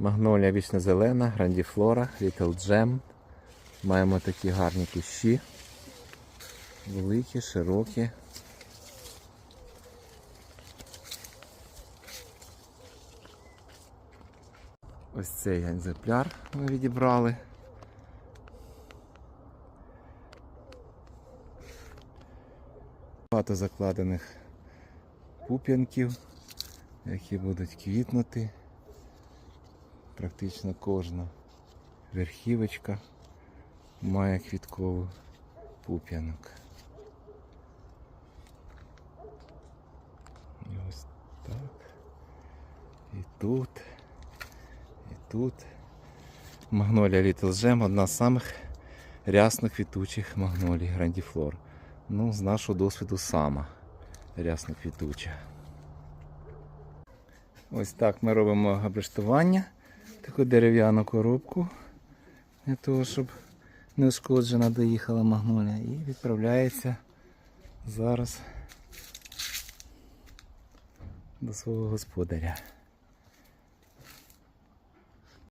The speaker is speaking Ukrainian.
Магнолія вічно зелена, грандіфлора, Little Gem. Маємо такі гарні кущі. Великі, широкі. Ось цей екземпляр ми відібрали. Багато закладених пуп'янків, які будуть квітнути. Практично кожна верхівочка має квітковий пуп'янок. І ось так. І тут. І тут. Магнолія Little Gem одна з самих рясно квітучих магнолій Грандіфлор. Ну, з нашого досвіду сама рясно квітуча. Ось так ми робимо габрештування. Таку дерев'яну коробку для того, щоб неушкоджена доїхала магнолія. І відправляється зараз до свого господаря.